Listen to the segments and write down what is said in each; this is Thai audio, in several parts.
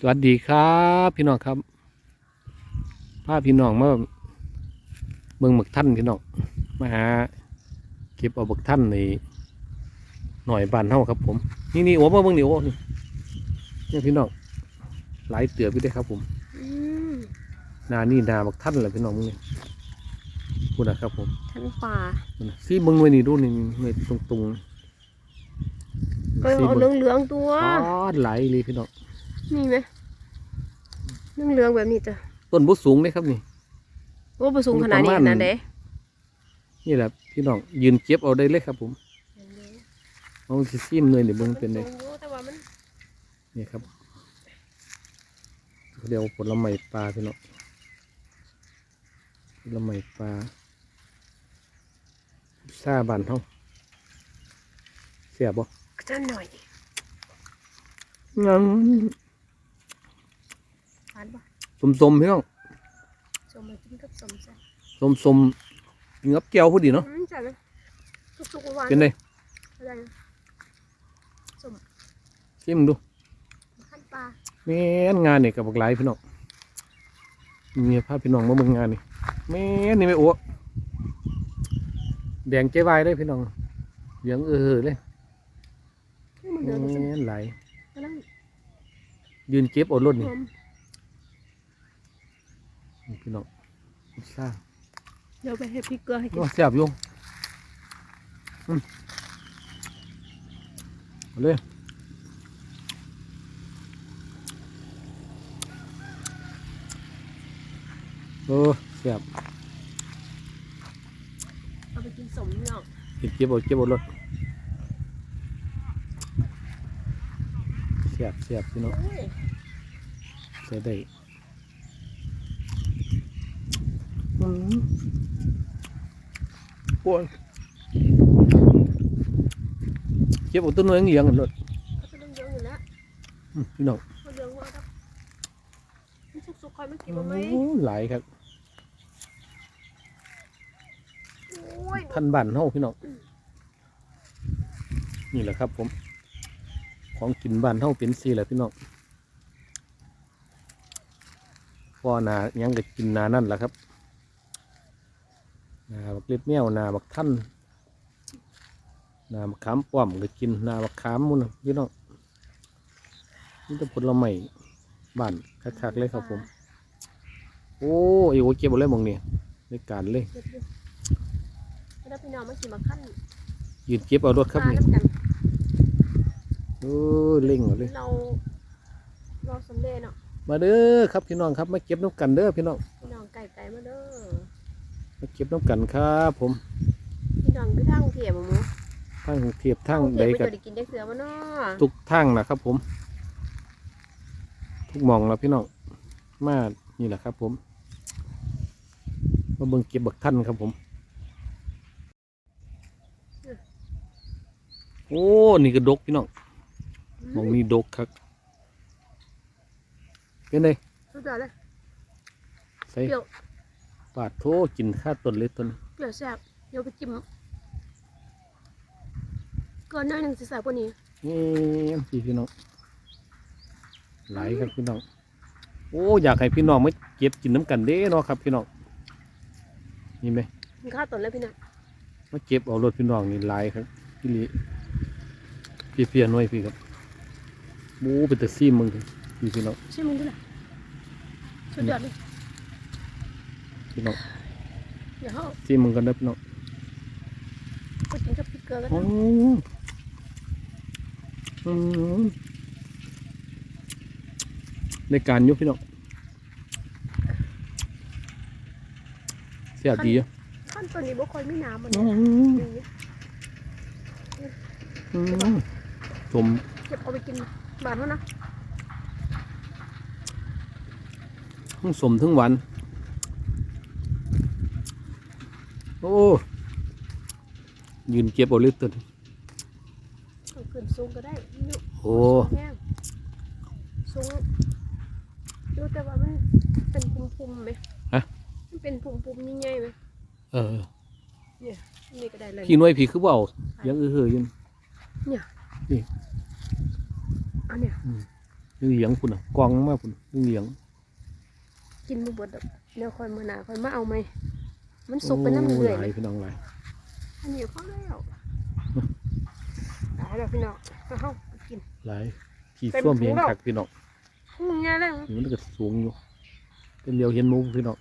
สวัสดีครับ พี่น้องครับพาพี่น้องมาเมืองหมึกท่านพี่น้องมาหาเก็บเอาบักท่านในหน่อยบานเฮาครับผม นี่นี่โอ้มาเบิ่งนี่โอ้นี่เนี่ยพี่น้องหลายเตือพี่ได้อครับผมอืมนานี่นาบักท่านแหละพี่น้องมึงนี่พูดนะครับผมทันป่าพูดนะซีมึงไว้นี่ดูนี่นี่ตรงตรงเออเอาเหลืองเหลืองๆตัวๆอ๋อไหลเลยพี่น้อง นี่ไหมเหลืองเหลืองๆแบบนี้จ้ะต้นบุสูงเลยครับนี่โอ้ประสูงขนาดนี้ประมาณนะเด้นี่แหละพี่น้องยืนเก็บเอาได้เลยครับผมเอาสิซีมเลยเดี๋ยวเบิ่งเป็นเลยสูงอยู่แต่ว่ามันนี่ครับเดี๋ยวผลไม้ปลาพี่น้องผลไม้ปลาซาบานเฮาเสียบบ่จะหน่อยงั้นทานปะสมสมๆพี่น้องสมมากินกับสมใส่สมสมๆกินกับแก้วพอดีเนาะอืมจ้ะนะสุกๆหวานๆเป็นไงอะไรนะสมชิมดูทันปลาแม่นงานนี่กับบักหลายพี่น้องมีพาพี่น้องมาเบิ่งงานนี่แม่นนี่ไม่อ้วกแดงเจ๊วายเลยพี่น้องเหลืองเออเลยเฮ้ยมันเหลืองกับสมแม่นหลายกำลังยืนเก็บเอารถหนี่อม พี่น้องซ่าเดี๋ยวไปให้พริกเกลือให้กินว่าแซ่บอยู่อืมเอาเลยโอ้แซ่บเอาไปกินสมเนาะกินเก็บเอาเก็บเอารถแซ่บแซ่บพี่น้องโอ้ยใส่ได้ อืมโอ้ยเก็บเอาต้นไม้เลี้ยงกันเลยพี่น้องเขาเหลืองว่าครับสุกๆคอยมันกินมาไหมโอ้หลายครับท่านบ้านเฮาพี่น้องนี่แหละครับผม ของกินบ้านเฮาเป็นสีแหละพี่น้องพอนายังก็กินนานั่นแหละครับ นาบักเล็บแมวนาบักท่านนาบักขามป้อมก็กินนาบักขามมุนน่ะพี่น้องนี่จะผลไม้บ้านคักๆเลยครับผม โอ้ยโอ้เก็บเอาเลยมองนี่ในการเลยแล้วพี่น้องมากินมาขั้นยืนเก็บเอารถครับปลานี่น้ำกันเออเล่งเอาเลยเราเราสำเร็จเนาะมาเด้อครับพี่น้องครับมาเก็บน้ำกันเด้อพี่น้องพี่น้องไก่ไก่มาเด้อ มาเก็บน้ำกันครับผมพี่น้องไปทางกรุงเทพบ่หมูทางกรุงเทียบทางกรุงเทใดพไม่กัเคยได้กินได้เสือมาเนาะทุกทางนะครับผม ทุกหมองแล้วพี่น้องมานี่แหละครับ ผมมาเบิ่งเก็บบักท่านครับผม โอ้นี่ก็ดกพี่น้องหมองนี้ดกครับเป็นไงสุดยอดเลย ใส่เปรี้ยว ปาดโทกินข้าต้นเล็ดต้นเปรี้ยวแซ่บเดี๋ยวไปจิ้มก่อนหน้อยหนึ่งสิแซ่บกว่านี้นี่พี่พี่น้องหลายครับพี่น้องโอ้อยากให้พี่น้องมาเก็บกินน้ำกันเด้เนาะครับ พี่น้องนี่ไหมกินข้าวต้นแล้วพี่น้องมาเก็บเอารถพี่น้องนี่หลายครับพี่ลีพี่เพียน้อยพี่ครับบูเป็นแต่ซีมึงพี่พี่น้องชิมมึงดูล่ะสุดยอดเลย พี่น้องเดี๋ยวเขาซีมึงกันนะพี่น้องไปกินกับพริกเกลือกันอืนะมอืมในการอยุพี่น้องเสียดีอะขั้นตอนนี้บ่ค่อยมีน้ำมันอืเนี่ยมดีอืมชมเก็บเอาไปกินบานเท่านะทั้งสมทั้งหวานโอ้ยืนเก็บเอาเลยตัวนี้เอาขึ้นสูงก็ได้นี่โอ้แห้งสูงดูแต่ว่ามันเป็นปุ่มๆไหมฮะ มันเป็นปุ่มๆใหญ่ๆไหมเออนี่ก็ได้เลยพี่หน้อยพี่คือเบายังเออเฮยอยืนอันเนี้ยอืมเหลืองๆพุ่นอะกองมาพุ่นเหลืองกินบ่เบิดดอกเดี๋ยวค่อยมื้อหน้าค่อยมาเอาไหม มันสุกไปน้ำเรื่อยโหๆเลลายยพี่น้องหลายอันนี้พอแล้วตายแล้วพี่น้องเอาเฮาไปกิน หลายขี่เต็มส้วมถุเพียงงแล้วคักพี่น้องพุ่งง่ายเลยนี่มันก็สูงอยู่เป็นเดียวเห็นหมุมพี่น้อง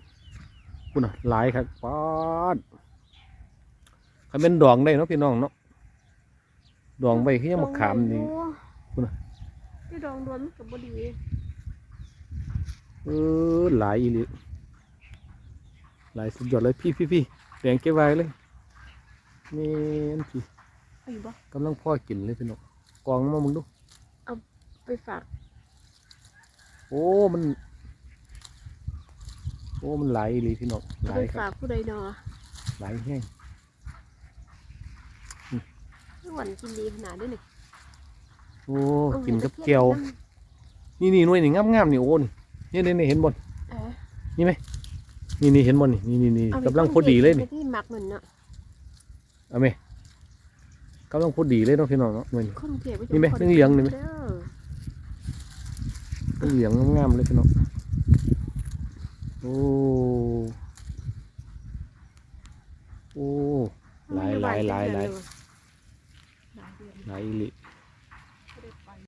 พุ่นอะหลายครับป๊าดคันเป็นดองได้เนาะพี่น้องเนาะดองไปคือยังมะขามนี่ พุ่นน่ะที่ดองดวนมันก็บ่ดี เออหลายอีหลี หลายสุดยอดเลยพี่พี่พี่แดงเก็บไว้เลยนี่พี่เอาอยู่บ่กำลังพ่อกินเลยพี่น้องกองมามึงดู ไปฝากโอ้มัน โอ้มันหลายอีหลีพี่น้องหเอาลาไปยคฝารับกผู้ใดเนาะหลายแห้งทุกวันกินดีขนาดนี้นี่โอ้เอากินให้กับตะแก้วน้นี่นี่หน่วยนี่งามงามๆนี่โอ้นี่นี่นี่นี่เห็นบนำเออนี่ นี่เห็นบนนี่นี่นี่นี่เอาไปกำลังพอดีเลยนี่ที่หมักมันเนาะเอาไหมกำลังพอดีเลยเนาะพี่น้องเนาะหน่วยนี่คนเก็บว้นี่ไหมจนเหลืองๆนี่ไหมเด้อเหลืองงามๆเลยพี่น้องโอ้โอ้หลายหลายหลายหลายหลายเดือนหลายอีหลี